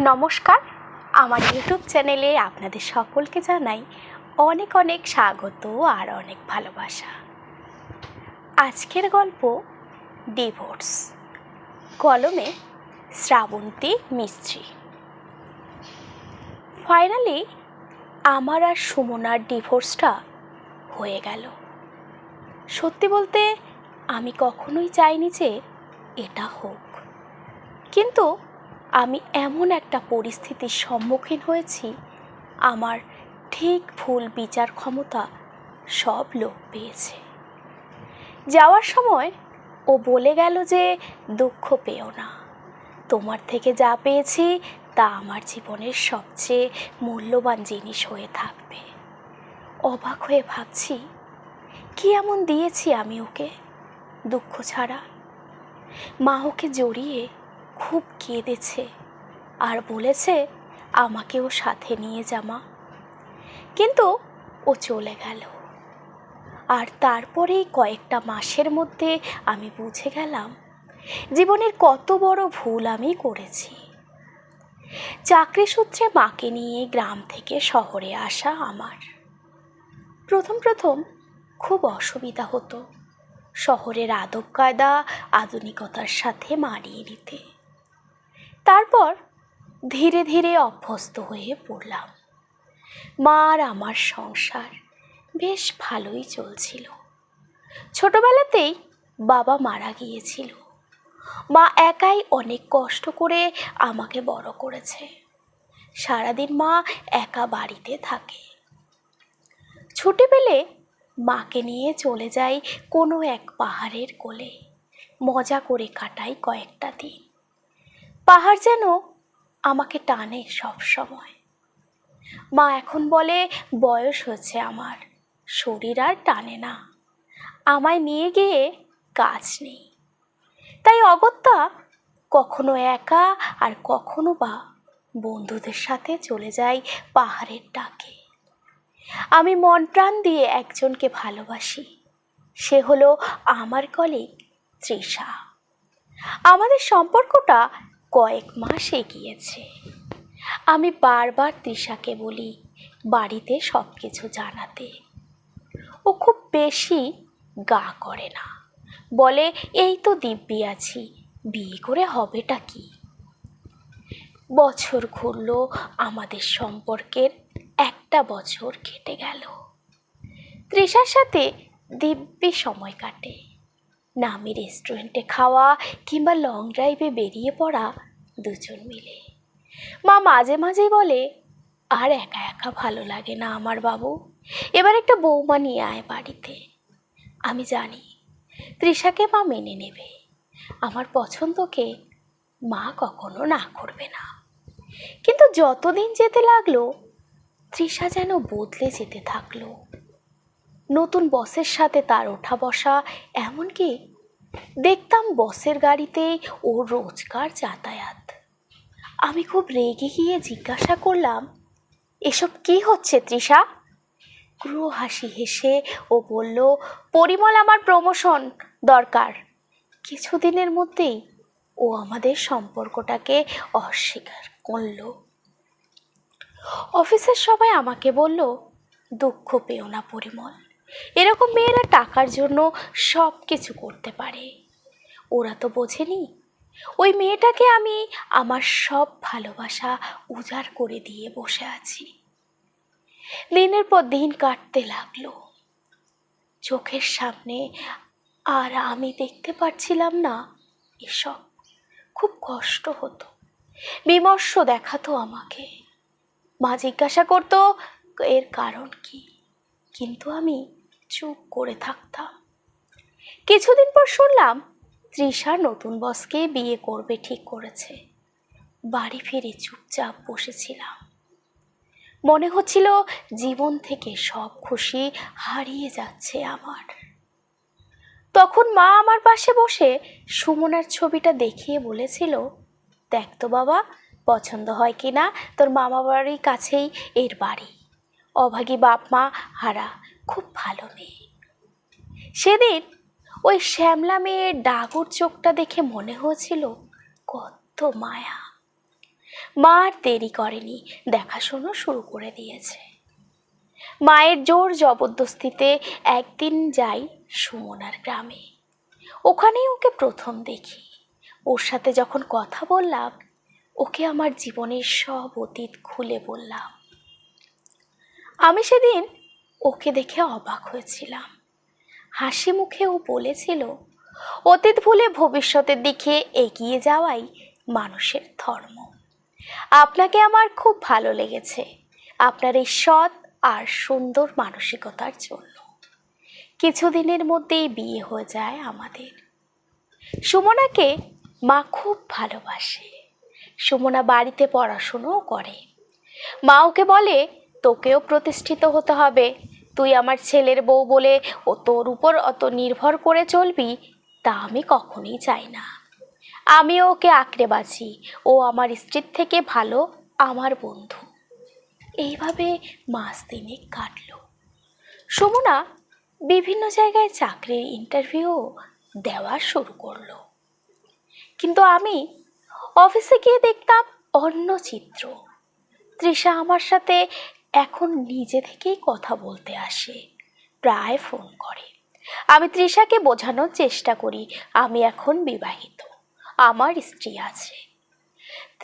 নমস্কার। আমার ইউটিউব চ্যানেলে আপনাদের সকলকে জানাই অনেক অনেক স্বাগত আর অনেক ভালোবাসা। আজকের গল্প ডিভোর্স। কলমে শ্রাবন্তী মিস্ত্রি। ফাইনালি আমার আর সুমনার ডিভোর্সটা হয়ে গেল। সত্যি বলতে আমি কখনোই চাইনি যে এটা হোক। কিন্তু আমি এমন একটা পরিস্থিতির সম্মুখীন হয়েছি, আমার ঠিক ভুল বিচার ক্ষমতা সব লোক পেয়েছে। যাওয়ার সময় ও বলে গেল যে দুঃখ পেও না। তোমার থেকে যা পেয়েছি তা আমার জীবনের সবচেয়ে মূল্যবান জিনিস হয়ে থাকবে। অবাক হয়ে ভাবছি, কি এমন দিয়েছি আমি ওকে, দুঃখ ছাড়া? মা ওকে জড়িয়ে খুব কেঁদেছে আর বলেছে, আমাকেও সাথে নিয়ে জামা কিন্তু ও চলে গেল। আর তারপরেই কয়েকটা মাসের মধ্যে আমি বুঝে গেলাম, জীবনের কত বড় ভুল আমি করেছি। চাকরি সূত্রে মাকে নিয়ে গ্রাম থেকে শহরে আসা আমার। প্রথম প্রথম খুব অসুবিধা হতো শহরের আদব কায়দা আধুনিকতার সাথে মানিয়ে নিতে। তারপর ধীরে ধীরে অভ্যস্ত হয়ে পড়লাম। মা আর আমার সংসার বেশ ভালোই চলছিল। ছোটবেলাতেই বাবা মারা গিয়েছিল। মা একাই অনেক কষ্ট করে আমাকে বড় করেছে। সারাদিন মা একা বাড়িতে থাকে। ছুটি পেলে মাকে নিয়ে চলে যাই কোনো এক পাহাড়ের কোলে। মজা করে কাটাই কয়েকটা দিন। পাহাড় যেন আমাকে টানে সব সময়। মা এখন বলে, বয়স হয়েছে আমার, শরীর আর টানে না। আমায় নিয়ে গিয়ে কাজ নেই। তাই অগত্যা কখনো একা আর কখনো বা বন্ধুদের সাথে চলে যাই পাহাড়ের ডাকে। আমি মন প্রাণ দিয়ে একজনকে ভালোবাসি। সে হলো আমার কলিগ তৃষা আমাদের সম্পর্কটা কয়েক মাস এগিয়েছে। আমি বারবার তৃষাকে বলি, বাড়িতে সব কিছু জানাতে। ও খুব বেশি গা করে না। বলে, এই তো দিব্যি আছি, বিয়ে করে হবেটা কি? বছর ঘুরলো, আমাদের সম্পর্কের একটা বছর কেটে গেল। তৃষার সাথে দিব্যি সময় কাটে। নামি রেস্টুরেন্টে খাওয়া কিংবা লং ড্রাইভে বেরিয়ে পড়া দুজন মিলে। মা মাঝে মাঝেই বলে, আর একা একা ভালো লাগে না আমার বাবু। এবার একটা বৌমা নিয়ে আয় বাড়িতে। আমি জানি তৃষাকে মা মেনে নেবে। আমার পছন্দকে মা কখনো না করবে না। কিন্তু যতদিন যেতে লাগল, তৃষা যেন বদলে যেতে থাকল। নতুন বসের সাথে তার ওঠা বসা, এমনকি দেখতাম বসের গাড়িতেই ওর রোজকার যাতায়াত। আমি খুব রেগে গিয়ে জিজ্ঞাসা করলাম, এসব কি হচ্ছে তৃষা? ক্রু হাসি হেসে ও বলল, পরিমল আমার প্রমোশন দরকার। কিছুদিনের মধ্যেই ও আমাদের সম্পর্কটাকে অস্বীকার করল। অফিসের সবাই আমাকে বলল, দুঃখ পেও না পরিমল। এরকম মেয়েরা টাকার জন্য সব কিছু করতে পারে। ওরা তো বোঝেনি। ওই মেয়েটাকে আমি আমার সব ভালোবাসা উজাড় করে দিয়ে বসে আছি। দিনের পর দিন কাটতে লাগল। চোখের সামনে আর আমি দেখতে পারছিলাম না এসব। খুব কষ্ট হতো। বিমর্ষ দেখাতো আমাকে। মা জিজ্ঞাসা করতো, এর কারণ কি? কিন্তু আমি চুপ করে থাকতাম কিছুদিন পর শুনলাম, তৃষা নতুন বসকে বিয়ে করবে ঠিক করেছে। বাড়ি ফিরে চুপচাপ বসেছিলাম। মনে হচ্ছিল জীবন থেকে সব খুশি হারিয়ে যাচ্ছে আমার। তখন মা আমার পাশে বসে সুমনার ছবিটা দেখিয়ে বলেছিল, দেখ তো বাবা, পছন্দ হয় কি না তোর মামা বাড়ির কাছেই এর বাড়ি। অভাগী বাপ মা হারা খুব ভালো মেয়ে। সেদিন ওই শ্যামলা মেয়ের ডাগর চোখটা দেখে মনে হয়েছিল, কত মায়া। মা আর দেরি করেনি, দেখাশোনা শুরু করে দিয়েছে। মায়ের জোর জবরদস্তিতে একদিন যাই সুমনার গ্রামে। ওখানেই ওকে প্রথম দেখি। ওর সাথে যখন কথা বললাম, ওকে আমার জীবনের সব অতীত খুলে বললাম। আমি সেদিন ওকে দেখে অবাক হয়েছিলাম। হাসি মুখে ও বলেছিল, অতীত ভুলে ভবিষ্যতের দিকে এগিয়ে যাওয়াই মানুষের ধর্ম। আপনাকে আমার খুব ভালো লেগেছে। আপনার এই সৎ আর সুন্দর মানসিকতার জন্য। কিছুদিনের মধ্যেই বিয়ে হয়ে যায় আমাদের। সুমনাকে মা খুব ভালোবাসে। সুমনা বাড়িতে পড়াশুনোও করে। মা ওকে বলে, তোকেও প্রতিষ্ঠিত হতে হবে। তুই আমার ছেলের বউ বলে ও তোর উপর অত নির্ভর করে চলবি, তা আমি কখনোই চাই না। আমি ওকে আঁকড়ে বাঁচি, ও আমার স্ত্রীর থেকে ভালো, আমার বন্ধু। এইভাবে মাস দিনে কাটল। সুমনা বিভিন্ন জায়গায় চাকরির ইন্টারভিউ দেওয়া শুরু করল। কিন্তু আমি অফিসে গিয়ে দেখতাম অন্য চিত্র। তৃষা আমার সাথে এখন নিজে থেকেই কথা বলতে আসে। প্রায় ফোন করে। আমি তৃষাকে বোঝানোর চেষ্টা করি, আমি এখন বিবাহিত। আমার স্ত্রী আছে।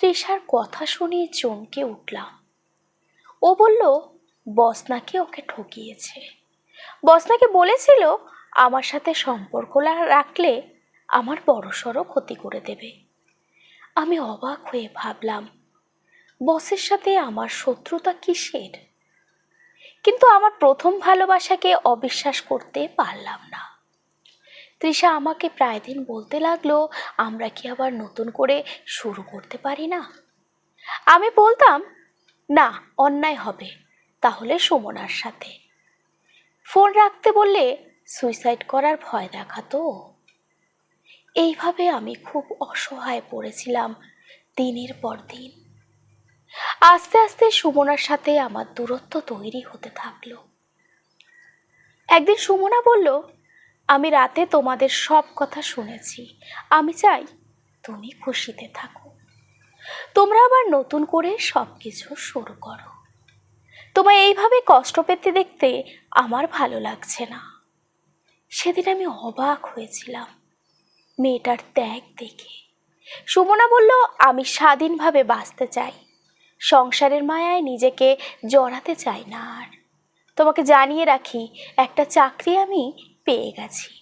তৃষার কথা শুনে চমকে উঠলাম। ও বলল বস নাকি ওকে ঠকিয়েছে। বস নাকি বলেছিল, আমার সাথে সম্পর্ক রাখলে আমার বড়সড় ক্ষতি করে দেবে। আমি অবাক হয়ে ভাবলাম বসের সাথে আমার শত্রুতা কিসের? কিন্তু আমার প্রথম ভালোবাসাকে অবিশ্বাস করতে পারলাম না। তৃষা আমাকে প্রায় দিন বলতে লাগল, আমরা কি আবার নতুন করে শুরু করতে পারি না? আমি বলতাম, না, অন্যায় হবে। তাহলে সুমনার সাথে। ফোন রাখতে বললে, সুইসাইড করার ভয় দেখাতো। এইভাবে আমি খুব অসহায় পড়েছিলাম দিনের পর দিন। আস্তে আস্তে সুমনার সাথে আমার দূরত্ব তৈরি হতে থাকল। একদিন সুমনা বলল, আমি রাতে তোমাদের সব কথা শুনেছি। আমি চাই তুমি খুশিতে থাকো। তোমরা আবার নতুন করে সব কিছু শুরু করো। তোমায় এইভাবে কষ্ট পেতে দেখতে আমার ভালো লাগছে না। সেদিন আমি অবাক হয়েছিলাম মেয়েটার ত্যাগ দেখে। সুমনা বলল, আমি স্বাধীনভাবে বাঁচতে চাই। সংসারের মায়ায় নিজেকে জড়াতে চাই না আর। তোমাকে জানিয়ে রাখি, একটা চাকরি আমি পেয়ে গেছি।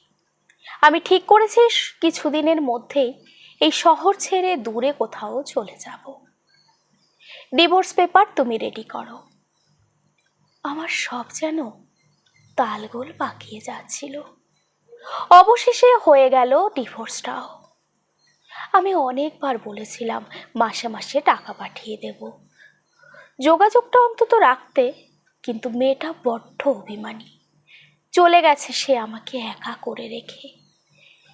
আমি ঠিক করেছি কিছুদিনের মধ্যেই এই শহর ছেড়ে দূরে কোথাও চলে যাব। ডিভোর্স পেপার তুমি রেডি করো। আমার সব যেন তালগোল পাকিয়ে যাচ্ছিল। অবশেষে হয়ে গেল ডিভোর্সটাও। আমি অনেকবার বলেছিলাম, মাসে মাসে টাকা পাঠিয়ে দেব। যোগাযোগটা অন্তত রাখতে কিন্তু মেয়েটা বড্ড অভিমানী। চলে গেছে সে আমাকে একা করে রেখে।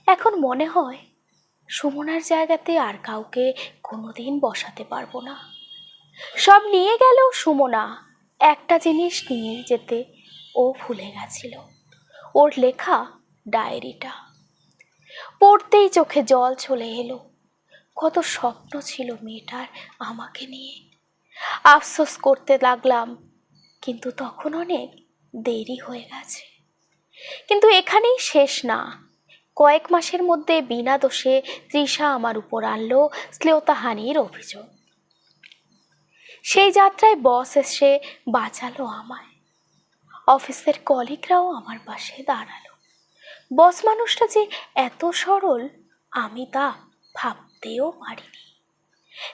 এখন মনে হয় সুমনার জায়গাতে আর কাউকে কোনোদিন বসাতে পারব না। সব নিয়ে গেলেও সুমনা। একটা জিনিস নিয়ে যেতে ও ভুলে গেছিল। ওর লেখা ডায়েরিটা। পড়তেই চোখে জল চলে এলো। কত স্বপ্ন ছিল মেয়েটার আমাকে নিয়ে। আফসোস করতে লাগলাম। কিন্তু তখন অনেক দেরি হয়ে গেছে। কিন্তু এখানেই শেষ না। কয়েক মাসের মধ্যে বিনা দোষে তৃষা আমার উপর আনলো শ্লেয়তাহানির অভিযোগ। সেই যাত্রায় বস এসে বাঁচালো আমায়। অফিসের কলিগরাও আমার পাশে দাঁড়াল। বস মানুষটা যে এত সরল, আমি তা ভাবতেও পারিনি।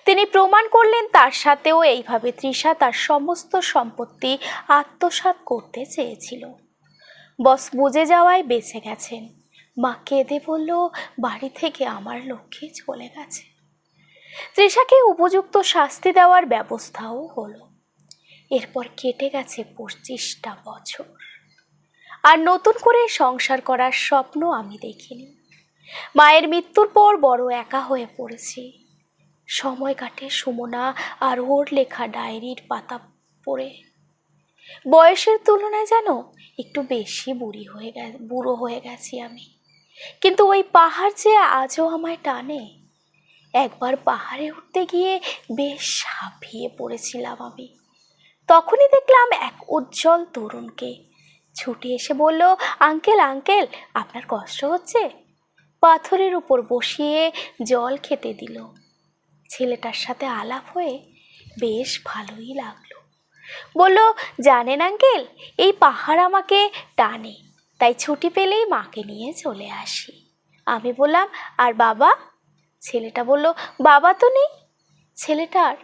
তিনি প্রমাণ করলেন তার সাথেও এইভাবে তৃষা তার সমস্ত সম্পত্তি আত্মসাৎ করতে চেয়েছিল। বস বুঝে যাওয়ায় বেঁচে গেছেন। মা কেঁদে বলল, বাড়ি থেকে আমার লক্ষ্মী চলে গেছে। তৃষাকে উপযুক্ত শাস্তি দেওয়ার ব্যবস্থাও হলো। এরপর কেটে গেছে পঁচিশটা বছর। আর নতুন করে সংসার করার স্বপ্ন আমি দেখিনি। মায়ের মৃত্যুর পর বড় একা হয়ে পড়েছি। সময় কাটে সুমনা আর ওর লেখা ডায়েরির পাতা পড়ে। বয়সের তুলনায় যেন একটু বেশি বুড়ি হয়ে গে, বুড়ো হয়ে গেছি আমি। কিন্তু ওই পাহাড় যে আজও আমায় টানে, একবার পাহাড়ে উঠতে গিয়ে বেশ হাঁপিয়ে পড়েছিলাম আমি। তখনই দেখলাম এক উজ্জ্বল তরুণকে। ছুটে এসে বলল, আঙ্কেল আঙ্কেল, আপনার কষ্ট হচ্ছে? পাথরের উপর বসিয়ে জল খেতে দিল। ছেলেটার সাথে আলাপ হয়ে বেশ ভালোই লাগল। বলল, জানেন আঙ্কেল, এই পাহাড় আমাকে টানে, তাই ছুটি পেলেই মাকে নিয়ে চলে আসি। আমি বললাম, আর বাবা? ছেলেটা বলল, বাবা তো নেই। ছেলেটার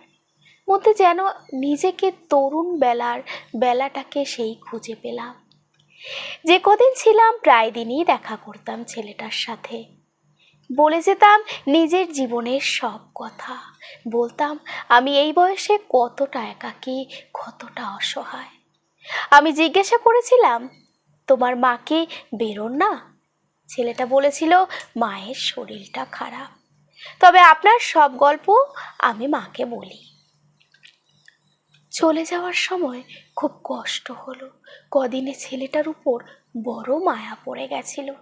মধ্যে যেন নিজেকে তরুণ বেলার বেলাটাকে সেই খুঁজে পেলাম। যে কদিন ছিলাম, প্রায় দিনই দেখা করতাম ছেলেটার সাথে। বলে যেতাম নিজের জীবনের সব কথা। বলতাম, আমি এই বয়সে কতটা একাকী, কতটা অসহায়। আমি জিজ্ঞাসা করেছিলাম, তোমার মা কি বেরোন না? ছেলেটা বলেছিল, মায়ের শরীরটা খারাপ। তবে আপনার সব গল্প আমি মাকে বলি। চলে যাওয়ার সময় খুব কষ্ট হলো। কদিনে ছেলেটার উপর বড় মায়া পড়ে গেছিল।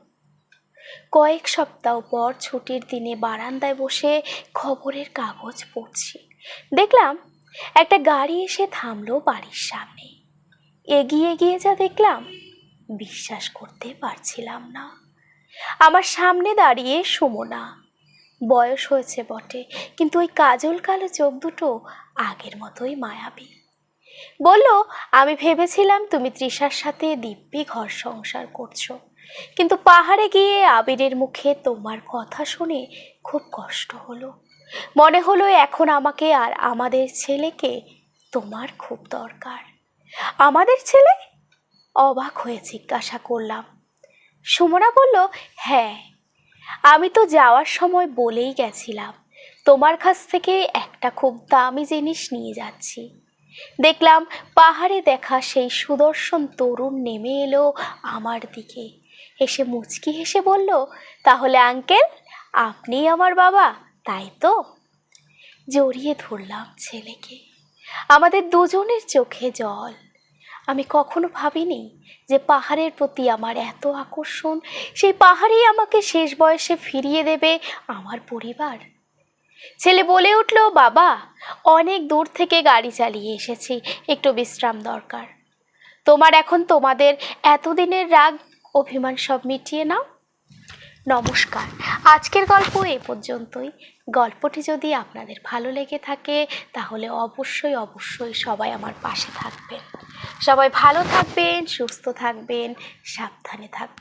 কয়েক সপ্তাহ পর ছুটির দিনে বারান্দায় বসে খবরের কাগজ পড়ছি। দেখলাম একটা গাড়ি এসে থামলো বাড়ির সামনে। এগিয়ে গিয়ে যা দেখলাম, বিশ্বাস করতে পারছিলাম না। আমার সামনে দাঁড়িয়ে সুমনা। বয়স হয়েছে বটে, কিন্তু ওই কাজল কালো চোখ দুটো আগের মতোই মায়াবী। বলল, আমি ভেবেছিলাম তুমি তৃষার সাথে দিব্যি ঘর সংসার করছ। কিন্তু পাহাড়ে গিয়ে আবিরের মুখে তোমার কথা শুনে খুব কষ্ট হলো। মনে হলো এখন আমাকে আর আমাদের ছেলেকে তোমার খুব দরকার। আমাদের ছেলে? অবাক হয়ে জিজ্ঞাসা করলাম। সুমনা বলল হ্যাঁ আমি তো যাওয়ার সময় বলেই গেছিলাম, তোমার কাছ থেকে একটা খুব দামি জিনিস নিয়ে যাচ্ছি। দেখলাম পাহাড়ে দেখা সেই সুদর্শন তরুণ নেমে এলো আমার দিকে। এসে মুচকি হেসে বলল, তাহলে আঙ্কেল, আপনি আমার বাবা, তাই তো? জড়িয়ে ধরলাম ছেলেকে। আমাদের দুজনের চোখে জল। আমি কখনো ভাবিনি যে পাহাড়ের প্রতি আমার এত আকর্ষণ। সেই পাহাড়েই আমাকে শেষ বয়সে ফিরিয়ে দেবে আমার পরিবার। ছেলে বলে উঠল, বাবা, অনেক দূর থেকে গাড়ি চালিয়ে এসেছি, একটু বিশ্রাম দরকার। তোমার এখন তোমাদের এতদিনের রাগ অভিমান সব মিটিয়ে নাও। নমস্কার। আজকের গল্প এ পর্যন্তই। গল্পটি যদি আপনাদের ভালো লেগে থাকে, তাহলে অবশ্যই অবশ্যই সবাই আমার পাশে থাকবেন। সবাই ভালো থাকবেন, সুস্থ থাকবেন, সাবধানে থাকবেন।